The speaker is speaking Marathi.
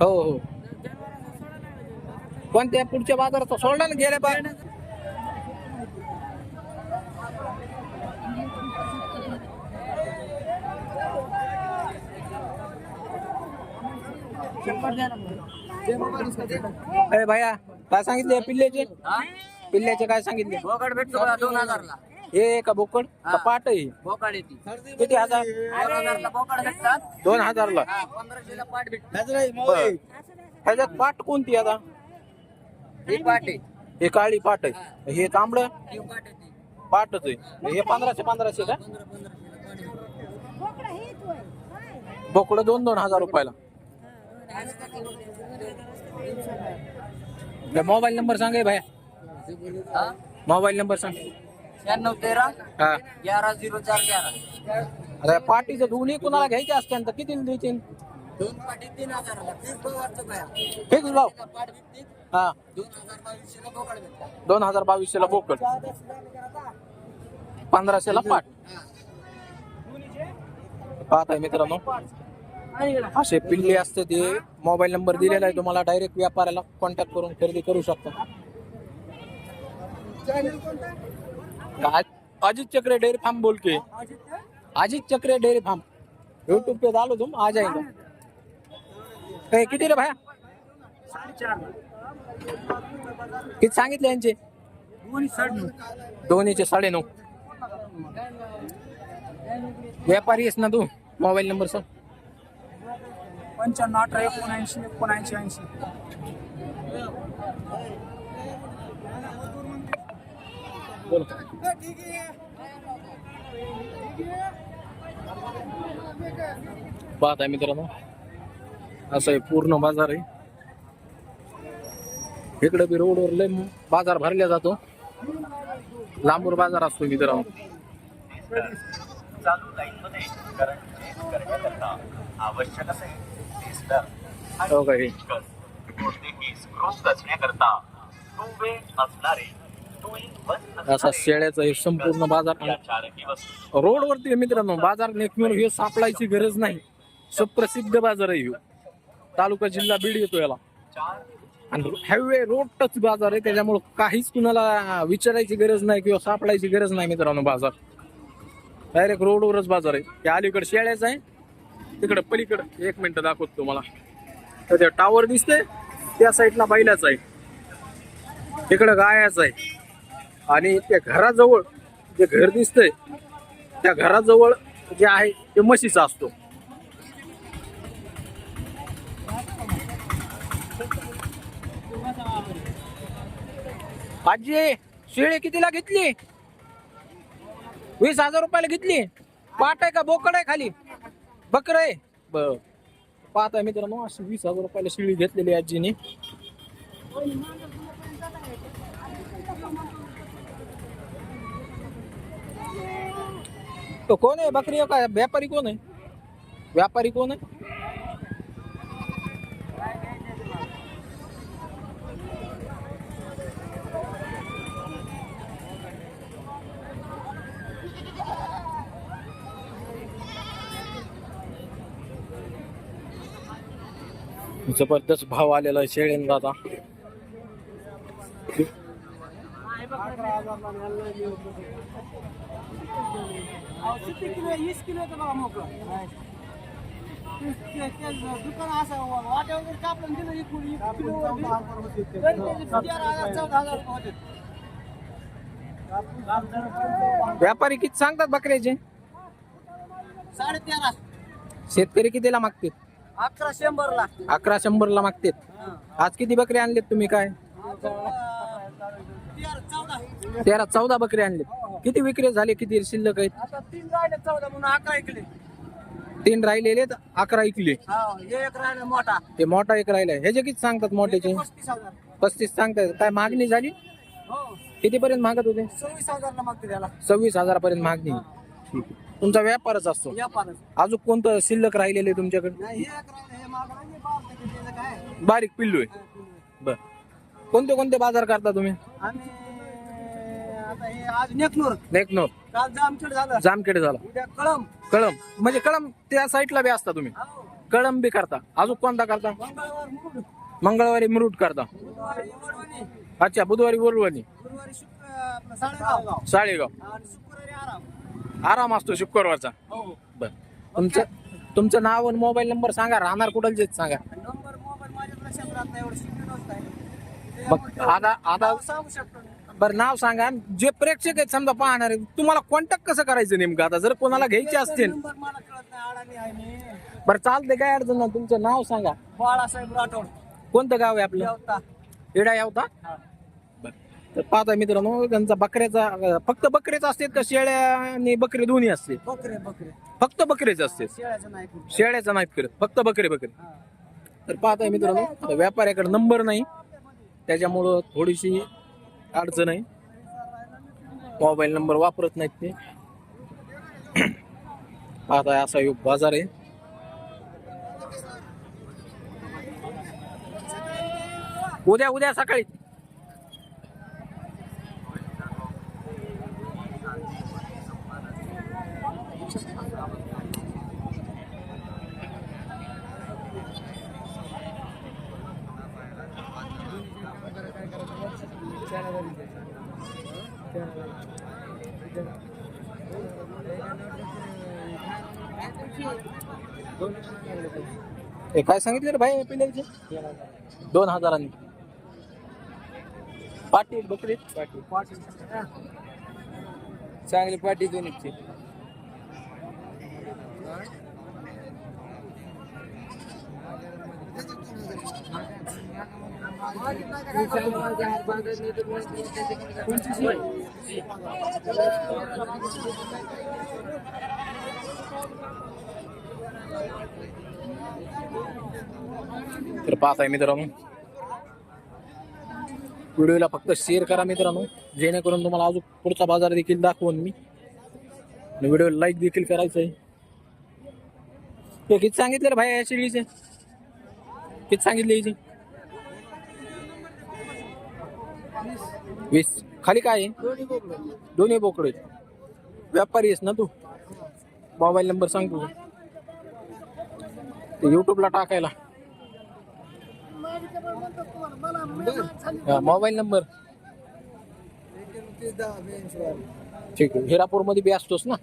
हो हो. पण त्या पुढच्या बाजारात सोडला ना गेल्या बाय अरे भैया काय सांगितले? पिल्ल्याचे? पिल्ल्याचे काय सांगितले? दोन हजारला. हे का बोकड का पाट आहे? बोकड येते किती हजार? दोन हजारला बोकड भेटतात. दोन हजारला. हा, पंधराशेला पाट बरं. ह्याच्यात पाट कोणती आता? ही पाट आहे. हे काळी पाट आहे. हे. तांबड? ही पाट येते पाटच आहे. हे पंधराशे पंधराशे का? पंधरा पंधराशेला पाट भेटतात. बोकड दोन दोन हजार रुपयाला. मोबाईल नंबर सांगा भैया. हा? मोबाईल नंबर सांग. शहाण्णव तेरा हा. ग्यारा झिरो चार ग्यारा. पाटीचं दोन्ही कुणाला घ्यायचे असते तर किती देतील? दोन पाटी तीन हजाराला. तीस भाऊ वाटतं बाया फिक्स भाव. पाट हा. दोन हजार बावीसशेला बोकड दोन हजार बावीसशे ला बोकड. पंधराशेला पाट. पाहत आहे मित्रांनो. असे पिल्ले असते ते. मोबाईल नंबर दिलेला आहे. तुम्हाला डायरेक्ट व्यापाऱ्याला कॉन्टॅक्ट करून खरेदी करू शकता. अजित चक्रे डेयरी फार्म बोल के अजित चक्रे डेयरी फार्म. यूट्यूब पे डालो तुम आ जाएगा किती रे भाया? किती सांगितले यांचे? दोन्हीचे साडे नऊ व्यापारी आहेस ना तू? मोबाईल नंबर सर पंच्याण्णव अठरा एकोणऐंशी एकोणऐंशी ऐंशी. बोल. पाहत आहे मित्रांनो असं आहे पूर्ण बाजार आहे. इकडे बी रोडवर लय बाजार भरला जातो. लांबूर बाजार असतो मित्रांनो. चालू लाईनमध्ये करंट चेंज करण्याकरता आवश्यक असेल हो हे? कोणतेही टू वे असणारे असा शेळ्याचा हे संपूर्ण बाजार रोडवरती मित्रांनो बाजार नेकमेर हे सापडायची गरज नाही. सुप्रसिद्ध बाजार आहे. तालुका जिल्हा बीड येतो याला. आणि हायवे रोड टच बाजार आहे त्याच्यामुळे काहीच कुणाला विचारायची गरज नाही किंवा सापडायची गरज नाही मित्रांनो बाजार. डायरेक्ट रोडवरच बाजार आहे. त्या अलीकडे शेळ्याचं आहे. तिकडे पलीकडे एक मिनिट दाखवतो तुम्हाला. तर त्या टावर दिसते त्या साईडला बैलाच आहे. तिकडं गायाच आहे. आणि त्या घराजवळ जे घर दिसतंय त्या घराजवळ जे आहे ते म्हशीचा असतो. आजी शेळी कितीला घेतली? वीस हजार रुपयाला घेतली. पाट आहे का? बोकड आहे खाली. बकर आहे. बर. पाहत आहे मित्रांनो अशी वीस हजार रुपयाला शेळी घेतलेली आहे आजीने. तो कोण आहे बकरी का व्यापारी कोण आहे व्यापारी कोण आहे जबरदस्त भाव आलेला आहे शेळ्यांना आता वीस किलो बघा मोकळं. दुकान असं वाट्यावर कापलं दिलं एकूण एक किलो तेरा हजार चौदा हजार रुपये होते. व्यापारी किती सांगतात बकऱ्याचे? साडे तेरा शेतकरी कितीला मागतात अकरा शंभरला. अकरा शंभरला मागतात आज किती बकरी आणलेत तुम्ही काय? तेरा चौदा बकरी आणलेत. किती विक्री झाले किती शिल्लक आहेत? आता तीन राहिले चौदा म्हणून अकरा ऐकले. तीन राहिलेले अकरा हा हे एक राहिला मोठा. ते मोठा एक राहिलाय ह्याचे किती सांगतात मोठ्याचे? पस्तीस हजार. पस्तीस सांगतात. काय मागणी झाली? हो. किती पर्यंत मागत होते? सव्वीस हजारला मागते त्याला. सव्वीस हजारापर्यंत मागणी. ठीक आहे. तुमचा व्यापारच असतो. अजून कोणतं शिल्लक राहिलेलं आहे तुमच्याकडे? नाही हे एक राहिलं हे मागं राहिलं, बाप रे, त्याचं काय? बारीक पिल्लू आहे. बर. कोणते कोणते बाजार करता तुम्ही? आम्ही आता हे आज नेकनूर. नेकनोर. काल जामखेड झालं. जामखेड झाला. उद्या कळम कळम म्हणजे कळम त्या साईडला बी असता तुम्ही. हो. कळंबी करता. अजून कोणता करता? मंगळवार मुरुट करता. बुधवारी वडवणी. अच्छा बुधवारी बोलवणी गुरुवारी शुक्र आपलं साडेगाव साळेगाव. आणि शुक्रवारी आराम. आराम असतो शुक्रवारचा. हो. बर. तुमचं तुमचं नाव आणि मोबाईल नंबर सांगा. राहणार कुठलचे सांगा. नंबर मोबाईल माझ्या लक्षात राहत नाही एवढं मग आता नाव सांगू शकतो मी. बरं नाव सांगा. जे प्रेक्षक आहेत समजा पाहणार तुम्हाला कॉन्टॅक्ट कसं करायचं नेमकं? आता जर कोणाला घ्यायचे असतील. नंबर मला कळत नाही अडाणी आहे मी. बरं चालते काय अडचण नाही. तुमचं नाव सांगा. बाळासाहेब राठोड. कोणतं गाव आहे आपलं? येडा यावता? तर पाहता मित्रांनो त्यांचा बकऱ्याचा फक्त बकरेच असतात का शेळ्या आणि बकरे दोन्ही असते बकरे बकरे. फक्त बकरेच असते शेळ्याचं नाही कुठं. शेळ्याचा नाहीत करत फक्त बकरे बकरे. हा. तर पाहताय मित्रांनो आता व्यापाऱ्याकडे नंबर नाही. त्याच्यामुळं थोडीशी अडचण आहे. मोबाईल नंबर वापरत नाहीत ते. आता असा योग बाजार आहे. उद्या उद्या सकाळी. हे काय सांगितलं रे भाई पिल्याचे दोन हजारांनी. पाटी बकरी पाटील चांगली पाटी दोन्हीची. तर पाहताय मित्रांनो. व्हिडिओला फक्त शेअर करा मित्रांनो. जेणेकरून तुम्हाला अजून पुढचा बाजार देखील दाखवून मी. व्हिडिओ लाईक देखील करायचं आहे सांगितलं किती रे भाई या शिडीचे किती सांगितले याची? वीस. खाली काय आहे? दोन्ही बोकडे व्यापारी आहेस ना तू? मोबाईल नंबर सांग तू ते युट्यूबला टाकायला. Mobile number. ठीक आहे. हिरापूरमध्ये बी असतोस ना?